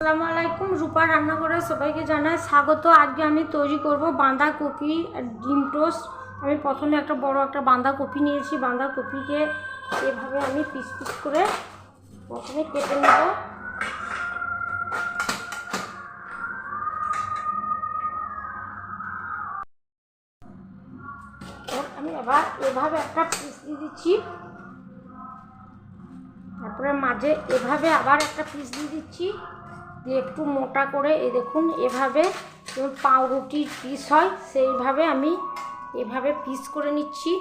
আসসালামু আলাইকুম। রূপা রান্নাঘরে সবাইকে জানাই স্বাগত। আজকে আমি তৈরি করব বাঁধাকপি ডিম টোস্ট। আমি প্রথমে একটা বড় একটা বাঁধাকপি নিয়েছি। বাঁধাকপিকে এভাবে আমি পিস পিস করে প্রথমে কেটে নেব। আমি আবার এভাবে একটা পিস দিয়ে দিচ্ছি। তারপরে মাঝে এভাবে আবার একটা পিস দিয়ে দিচ্ছি। একটু মোটা করে এই দেখুন, এভাবে যেমন পাউরুটির পিস হয়, সেইভাবে আমি এভাবে পিস করে নিচ্ছি।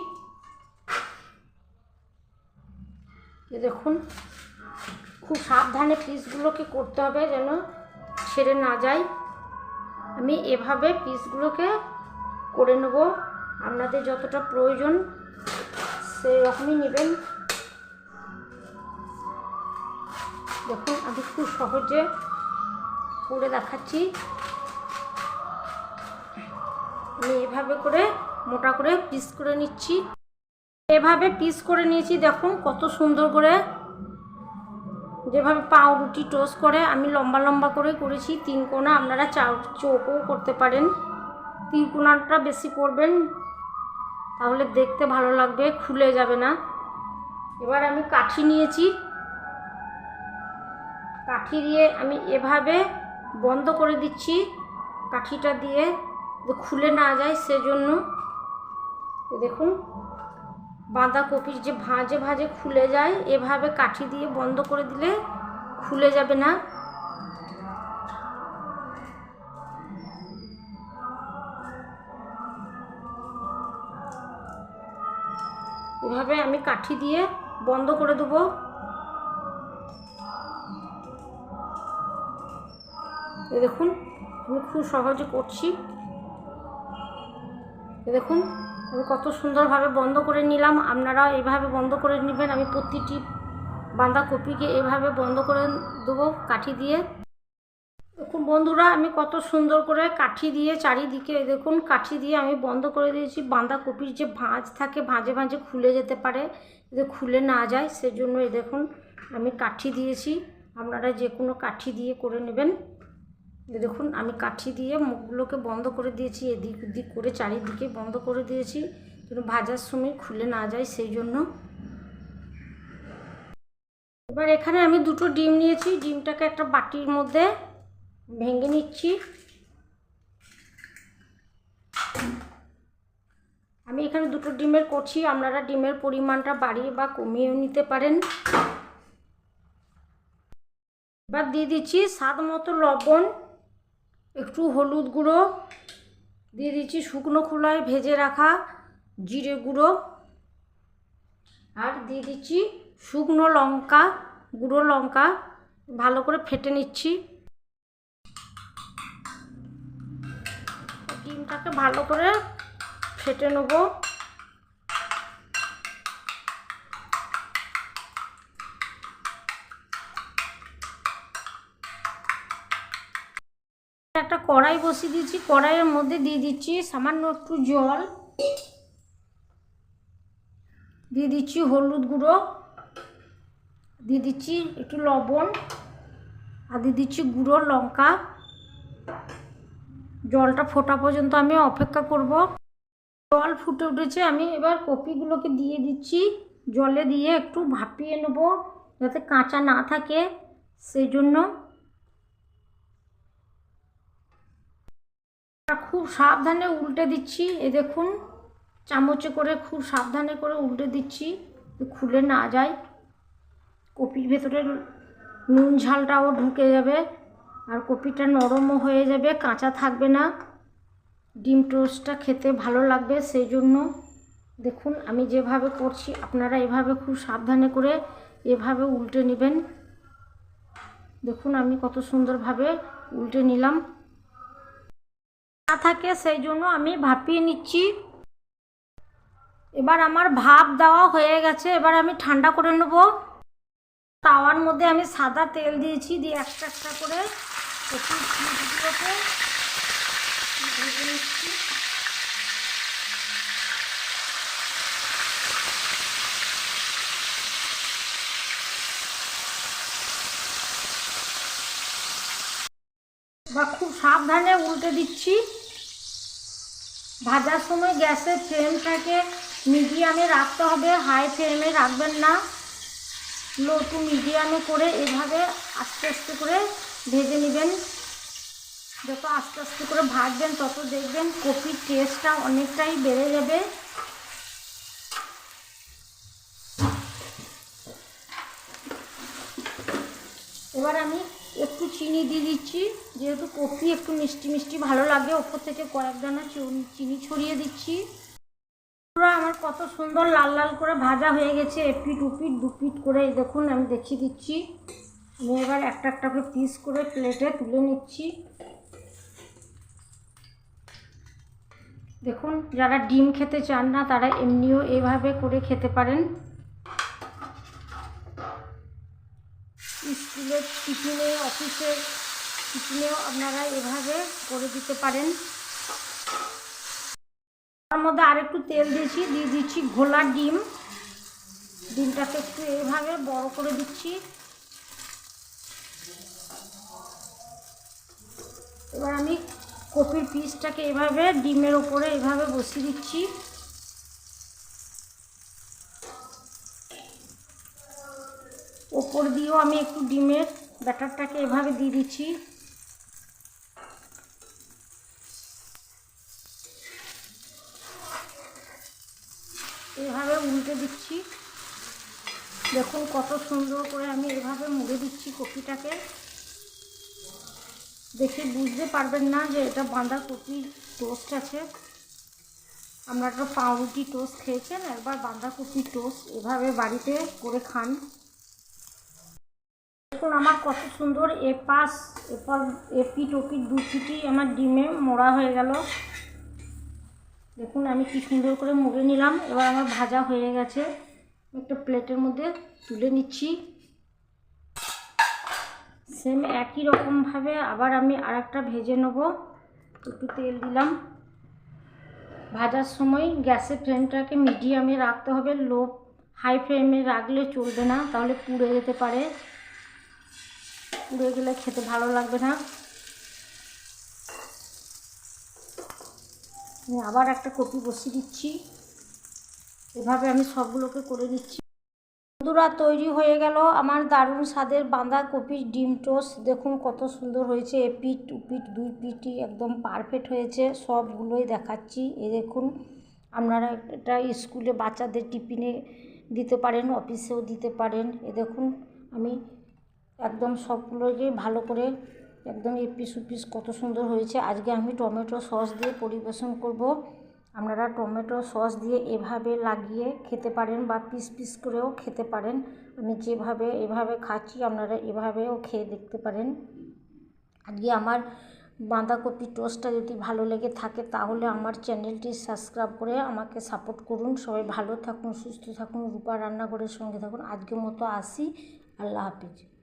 এ দেখুন, খুব সাবধানে পিসগুলোকে করতে হবে যেন ছেড়ে না যায়। আমি এভাবে পিসগুলোকে করে নেব। আপনাদের যতটা প্রয়োজন সেই রকমই নেবেন। দেখুন, আমি খুব সহজে করে দেখাচ্ছি। আমি এভাবে করে মোটা করে পিস করে নিচ্ছি। এভাবে পিস করে নিয়েছি, দেখুন কত সুন্দর করে। যেভাবে পাউরুটি টোস্ট করে, আমি লম্বা লম্বা করে করেছি, তিন কোনা, আপনারা চাউ চৌকোও করতে পারেন। তিন কোনাটা বেশি করবেন, তাহলে দেখতে ভালো লাগবে, খুলে যাবে না। এবার আমি কাঠি নিয়েছি। কাঠি দিয়ে আমি এভাবে বন্ধ করে দিচ্ছি কাঠিটা দিয়ে। খুলে না যায় সেজন্য দেখুন, বাঁধাকপির যে ভাঁজে ভাঁজে খুলে যায়, এভাবে কাঠি দিয়ে বন্ধ করে দিলে খুলে যাবে না। এভাবে আমি কাঠি দিয়ে বন্ধ করে দেবো। দেখুন, আমি খুব সহজে করছি। দেখুন, আমি কত সুন্দরভাবে বন্ধ করে নিলাম। আপনারা এভাবে বন্ধ করে নেবেন, আমি প্রতিটি বাঁধাকপিকে এভাবে বন্ধ করে দেবো কাঠি দিয়ে। দেখুন বন্ধুরা, আমি কত সুন্দর করে কাঠি দিয়ে চারিদিকে দেখুন, কাঠি দিয়ে আমি বন্ধ করে দিয়েছি। বাঁধাকপির যে ভাঁজ থাকে, ভাঁজে ভাঁজে খুলে যেতে পারে। যদি খুলে না যায়, সেজন্য এই দেখুন, আমি কাঠি দিয়েছি। আপনারা যে কোনো কাঠি দিয়ে করে নেবেন। দেখুন, আমি কাঠি দিয়ে মুখগুলোকে বন্ধ করে দিয়েছি, এদিক ওদিক করে চারিদিকে বন্ধ করে দিয়েছি, যেন ভাজার সময় খুলে না যায় সেই জন্য। এবার এখানে আমি দুটো ডিম নিয়েছি, ডিমটাকে একটা বাটির মধ্যে ভেঙে নিচ্ছি। আমি এখানে দুটো ডিমের করছি আপনারা ডিমের পরিমাণটা বাড়িয়ে বা কমিয়েও নিতে পারেন। এবার দিয়ে দিচ্ছি স্বাদ মতো লবণ। একটু হলুদ গুঁড়ো দিয়ে দিচ্ছি শুকনো খোলায় ভেজে রাখা জিরে গুঁড়ো। আর দিয়ে দিচ্ছি শুকনো লঙ্কা, গুঁড়ো লঙ্কা, ভালো করে ফেটে নিচ্ছি। ডিমটাকে ভালো করে ফেটে নেব। একটা কড়াই বসিয়ে দিয়েছি, কড়াইয়ের মধ্যে দিয়ে দিচ্ছি সামান্য একটু জল। দিয়ে দিচ্ছি হলুদ গুঁড়ো, দিয়ে দিচ্ছি একটু লবণ, আর দিয়ে দিচ্ছি গুঁড়ো লঙ্কা। জলটা ফোটা পর্যন্ত আমি অপেক্ষা করব। জল ফুটে উঠেছে, আমি এবার কপিগুলোকে দিয়ে দিচ্ছি। জলে দিয়ে একটু ভাপিয়ে নেব, যাতে কাঁচা না থাকে, সেই জন্য। খুব সাবধানে উল্টে দিচ্ছি এ দেখুন। চামচে করে খুব সাবধানে করে উল্টে দিচ্ছি খুলে না যায়। কপির ভেতরে নুন ঝালটাও ঢুকে যাবে, আর কপিটা নরমও হয়ে যাবে, কাঁচা থাকবে না। ডিম টোস্টটা খেতে ভালো লাগবে, সেই জন্য দেখুন, আমি যেভাবে করছি, আপনারা এভাবে খুব সাবধানে করে এভাবে উল্টে নেবেন। দেখুন, আমি কত সুন্দরভাবে উল্টে নিলাম। না থাকে, সেই জন্য আমি ভাপিয়ে নিচ্ছি। এবার আমার ভাপ দেওয়া হয়ে গেছে, এবার আমি ঠান্ডা করে নেব। তাওয়ার মধ্যে আমি সাদা তেল দিয়েছি, দিয়ে একটা একটা করে বা খুব সাবধানে উল্টে দিচ্ছি। ভাজার সময় গ্যাসের ফ্লেমটাকে মিডিয়ামে রাখতে হবে, হাই ফ্লেমে রাখবেন না। লো টু মিডিয়ামে করে এভাবে আস্তে আস্তে করে ভেজে নেবেন। যত আস্তে আস্তে করে ভাজবেন, তত দেখবেন কপির টেস্টটা অনেকটাই বেড়ে যাবে এবার আমি একটু চিনি দিয়ে দিচ্ছি, যেহেতু কফি একটু মিষ্টি মিষ্টি ভালো লাগে, ওপর থেকে কয়েক দানা চুন- ছড়িয়ে দিচ্ছি। পুরো আমার কত সুন্দর লাল লাল করে ভাজা হয়ে গেছে, এপিট উপিট দুপিট করে দেখুন, আমি দেখিয়ে দিচ্ছি। আমি এবার একটা একটা করে পিস করে প্লেটে তুলে নিচ্ছি। দেখুন, যারা ডিম খেতে চান না, তারা এমনিও এভাবে করে খেতে পারেন স্কুলের টিফিনে অফিসের টিফিনেও আপনারা এভাবে করে দিতে পারেন। তার মধ্যে আরেকটু তেল দিয়েছি, দিয়ে দিচ্ছি ঘোলা ডিম। ডিমটাকে একটু এইভাবে বড় করে দিচ্ছি। এবার আমি কপির পিসটাকে এভাবে ডিমের ওপরে এভাবে বসিয়ে দিচ্ছি। ওপর দিয়েও আমি একটু ডিমের ব্যাটারটাকে এভাবে দিয়ে দিচ্ছি। এভাবে উল্টে দিচ্ছি। দেখুন কত সুন্দর করে আমি এভাবে মুড়ে দিচ্ছি কপিটাকে। দেখে বুঝতে পারবেন না যে এটা বাঁধাকপির টোস্ট আছে। আপনারা তো পাউরুটি টোস্ট খেয়েছেন, একবার বাঁধাকপির টোস্ট এভাবে বাড়িতে করে খান। দেখুন আমার কত সুন্দর এপাশ এপার এপি টপি দু পিটি আমার ডিমে মোড়া হয়ে গেল। দেখুন আমি কি সুন্দর করে মুড়ে নিলাম। এবার আমার ভাজা হয়ে গেছে। একটা প্লেটের মধ্যে তুলে নিচ্ছি। সেম একই রকমভাবে আবার আমি আরেকটা ভেজে নেব। একটু তেল দিলাম। ভাজার সময় গ্যাসের ফ্লেমটাকে মিডিয়ামে রাখতে হবে। লো, হাই ফ্লেমে রাখলে চলবে না, তাহলে পুড়ে যেতে পারে। পুড়ে গেলে খেতে ভালো লাগবে না। আমি আবার একটা কপি বসিয়ে দিচ্ছি। এভাবে আমি সবগুলোকে করে নিচ্ছি। বন্ধুরা, তৈরি হয়ে গেল আমার দারুণ স্বাদের বাঁধা বাঁধাকপির ডিম টোস্ট। দেখুন কত সুন্দর হয়েছে। এ পিঠ উপিট দুই পিঠই একদম পারফেক্ট হয়েছে। সবগুলোই দেখাচ্ছি। এ দেখুন, আপনারা এটা স্কুলে বাচ্চাদের টিফিনে দিতে পারেন, অফিসেও দিতে পারেন। এ দেখুন, আমি একদম সবগুলোকে ভালো করে একদম এপিস উপিস কত সুন্দর হয়েছে। আজকে আমি টমেটো সস দিয়ে পরিবেশন করব। আপনারা টমেটো সস দিয়ে এভাবে লাগিয়ে খেতে পারেন বা পিস পিস করেও খেতে পারেন। আমি যেভাবে এভাবে খাচ্ছি, আপনারা এভাবেও খেয়ে দেখতে পারেন। আজকে আমার বাঁধাকপি টোস্টটা যদি ভালো লেগে থাকে, তাহলে আমার চ্যানেলটি সাবস্ক্রাইব করে আমাকে সাপোর্ট করুন। সবাই ভালো থাকুন, সুস্থ থাকুন, রূপা রান্নাঘরের সঙ্গে থাকুন। আজকের মতো আসি। আল্লাহ হাফিজ।